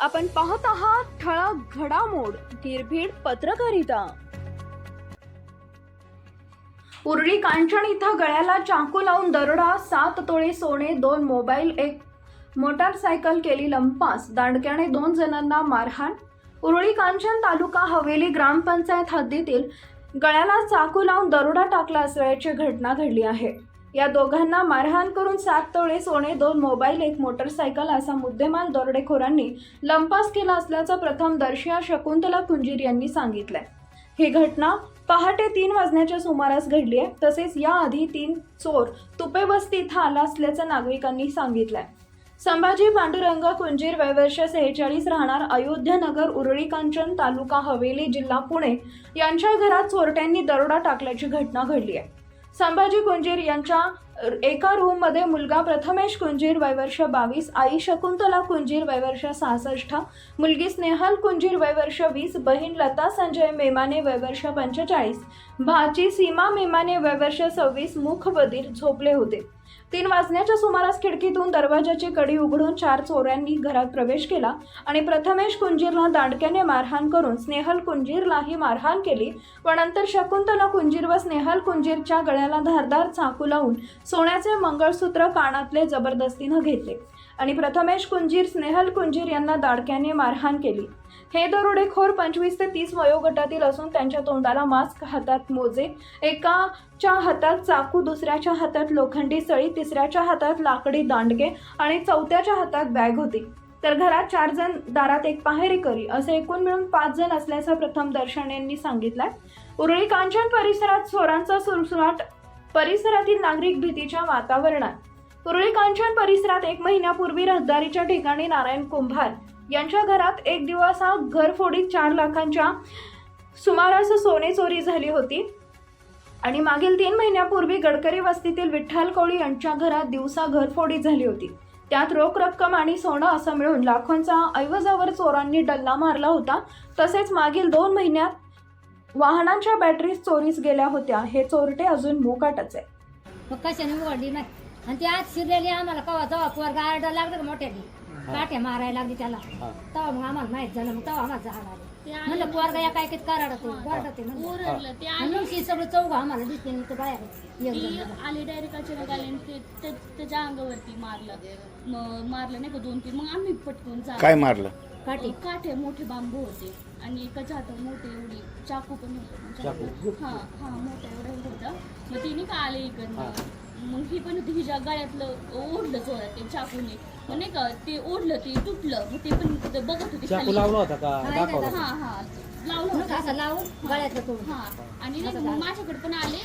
आपण पाहत आहात ठळक घडामोड निर्भीड पत्रकारिता. उरळी कांचन इथं गळ्याला चाकू लावून दरोडा सात तोळे सोने दोन मोबाईल एक मोटारसायकल केली लंपास दांडक्याने दोन जणांना मारहाण. उरळी कांचन तालुका हवेली ग्रामपंचायत हद्दीतील गळ्याला चाकू लावून दरोडा टाकला असल्याची घटना घडली आहे. या दोघांना मारहाण करून सात तोळे सोने दोन मोबाईल एक मोटरसायकल असा मुद्देमाल दरोडेखोरांनी लंपास केला असल्याचं प्रथम दर्शिया शकुंतला कुंजीर यांनी सांगितलंय. ही घटना पहाटे तीन वाजण्याच्या सुमारास घडली आहे. तसेच याआधी तीन चोर तुपेवस्ती इथं आला असल्याचं नागरिकांनी सांगितलंय. संभाजी पांडुरंग कुंजीर वयवर्ष सेहेचाळीस राहणार अयोध्यानगर उरळी कांचन तालुका हवेली जिल्हा पुणे यांच्या घरात चोरट्यांनी दरोडा टाकल्याची घटना घडली आहे. संभाजी कुंजीर यांच्या एका रूममध्ये मुलगा प्रथमेश कुंजीर वयवर्ष बावीस आई शकुंतला कुंजीर वयवर्ष सहासष्ट मुलगी स्नेहल कुंजीर वयवर्ष वीस बहीण लता संजय मेमाने वयवर्ष पंचेचाळीस भाची सीमा मेमाने वयवर्ष सव्वीस मुखबधीर झोपले होते. तीन वाजण्याच्या सुमारास खिडकीतून दरवाजाची कडी उघडून चार चोऱ्यांनी घरात प्रवेश केला आणि प्रथमेश कुंजीरला दांडक्याने मारहाण करून स्नेहल कुंजीरलाही मारहाण केली. व नंतर शकुंतला कुंजीर व स्नेहल कुंजीरच्या गळ्याला धारदार चाकू लावून सोन्याचे मंगळसूत्र कानातले जबरदस्तीनं घेतले. आणि प्रथमेश कुंजीर स्नेहल कुंजीर यांना दाडक्याने मारहाण केली. हे दरोडेखोर पंचवीस ते तीस वयोगटातील असून त्यांच्या तोंडाला मास्क हातात मोजे. एकाच्या हातात चाकू दुसऱ्याच्या हातात लोखंडी सळी तिसऱ्याच्या हातात लाकडी दांडगे आणि चौथ्याच्या हातात बॅग होती. तर घरात चार जण दारात एक पाहेरेकरी असे एकूण मिळून पाच जण असल्याचं प्रथम दर्शन यांनी सांगितलंय. उरळी कांचन परिसरात चोरांचा सुरसुराट परिसरातील नागरिक भीतीच्या वातावरणात. उरळी कांचन परिसरात एक महिन्यापूर्वी रहदारीच्या ठिकाणी नारायण कुंभार यांच्या घरात एक दिवस हा घरफोडीत चार लाखांच्या सुमारास सोने चोरी झाली होती. आणि मागील तीन महिन्यापूर्वी गडकरी वस्तीतील विठ्ठल कोळी यांच्या घरात दिवसा घरफोडी झाली होती. त्यात रोख रक्कम आणि सोनं असं मिळून लाखोंचा ऐवजावर चोरांनी डल्ला मारला होता. तसेच मागील दोन महिन्यात वाहनांच्या बॅटरीज चोरीस गेल्या होत्या. हे चोरटे अजून मोकाटच आहे मग कशाने नाही? आणि ती आज शिरलेली आम्हाला कवा जवा पोरगा आरडा लागलं का मोठ्याने? काठ्या मारायला लागली त्याला. तेव्हा मग आम्हाला माहीत झालं मग तेव्हा आम्हाला जाग आली. म्हणलं पोरगा या काय किती कराडत म्हणलं. ओरडलं ते आले. म्हणून ती सगळं चौघ आम्हाला दिसते नाही तर बाहेर एक ती जण. आले डायरेक्ट अचानक आले आणि ते ते- त्याच्या अंगावरती मारलं. मग मारलं नाही का दोन तीन. मग आम्ही पटकून काय मारलं? काठी काठे मोठे बांबू होते. आणि एकाच्या हातात मोठे एवढी चाकू पण होते. चाकू? हा हा मोठा एवढा होता मग तिने का आले इकडनं. मग ही पण होती हिच्या गळ्यातलं ओढलं जोरात ते चाकूने. मग नाही का ते ओढलं ते तुटलं मग ते पण बघत होते चाकू खाली. लावला होता का? दाखवला हा हा. लावलं होतं असं लावून गळ्यातलं तोडून. हा. आणि नाही का मग माझ्याकडे पण आले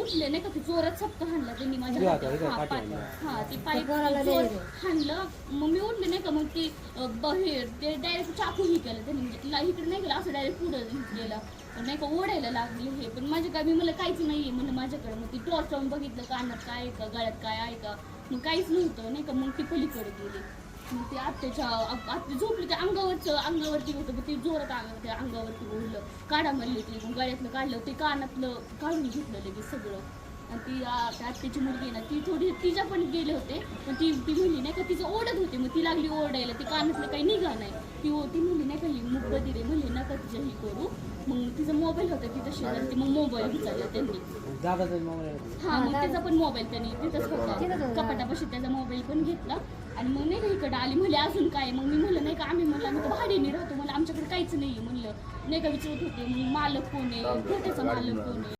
उठले नाही का ते जोरात सप्त हाणला त्यांनी माझ्या हातात. हा, पाय- हाणला. हा ती पाय ते पोराला जोर लय- हाणलं. मग मी उठले नाही का मग ती अं, बाहेर ते डायरेक्ट चाकू ही केलं त्यांनी. म्हणजे ला- इकडे नाही गेलं असं डायरेक्ट पुढं गेलं. पण नाही का ओढायला लागले हे. पण माझ्या काय मी मला काहीच नाहीये म्हणलं माझ्याकडे. मग ती टॉर्च लावून बघितलं कानात काय आहे का गळ्यात काय आहे का. मग काहीच नव्हतं नाही का मग ती पलीकडे गेली. मग ते आत्याच्या आत्या झोपली त्या अंगावरचं अंगावरती होतं मग ते जोरात अंग- त्या अंगावरती ओढलं काढा म्हणली ती मग गळ्यातलं काढलं ते कानातलं काढून घेतलं लगेच सगळं. आणि ती आ, त्या आत्याची मुलगी आहे ना ती थोडी तिच्या पण गेले होते पण ती ती म्हणली नाही का तिचं ओढत होते मग ती लागली ओरडायला ती कानातलं काही निघा नाही. ती ओ- ती म्हणली नाही का ही मुख बदिरे म्हणली नका तिच्या ही करू. मग तिचा मोबाईल होता तिथं शेजारी ती मग मोबाईल विचारला त्यांनी. दादाचा मोबाईल हा मग त्याचा पण मोबाईल त्यांनी तिथंच होता. कपाटापाशी त्याचा मोबाईल पण घेतला. आणि मग नाही का इकडे आली म्हणले अजून काय मग मी म्हणलं नाही का आम्ही म्हणलं आम्ही तर भाडीने राहतो मला आमच्याकडे काहीच नाही म्हणलं. नाही का विचारत होते मग मालक कोण आहे? त्याचा मालक कोण आहे?